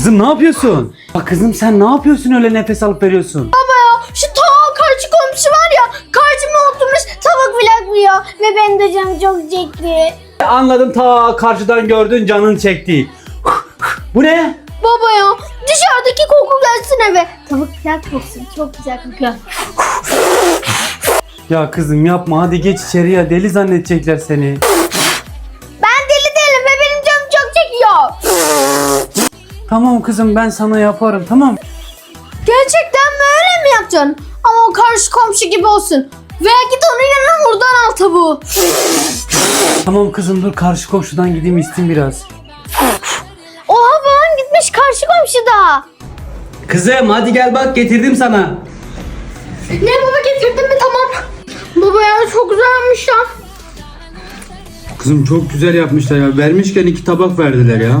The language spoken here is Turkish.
Kızım ne yapıyorsun? Bak kızım sen ne yapıyorsun öyle nefes alıp veriyorsun? Baba ya şu tavuk karşı komşu var ya karşıma oturmuş tavuk vlogluyor ve benim de canım çok çekti. Anladım ta karşıdan gördün canın çekti. Bu ne? Baba ya dışarıdaki koku gelsin eve. Tavuk pilav kokusu çok güzel kokuyor. Ya kızım yapma hadi geç içeriye deli zannedecekler seni. Tamam kızım ben sana yaparım tamam. Gerçekten mi öyle mi yapacaksın? Ama o karşı komşu gibi olsun. Veya git onun yanına buradan al tavuğu. Tamam kızım dur karşı komşudan gideyim isteyeyim biraz. Oha babam gitmiş karşı komşuda. Kızım hadi gel bak getirdim sana. Ne baba getirdin mi tamam. Baba ya çok güzelmiş ya. Kızım çok güzel yapmışlar ya. Vermişken iki tabak verdiler ya.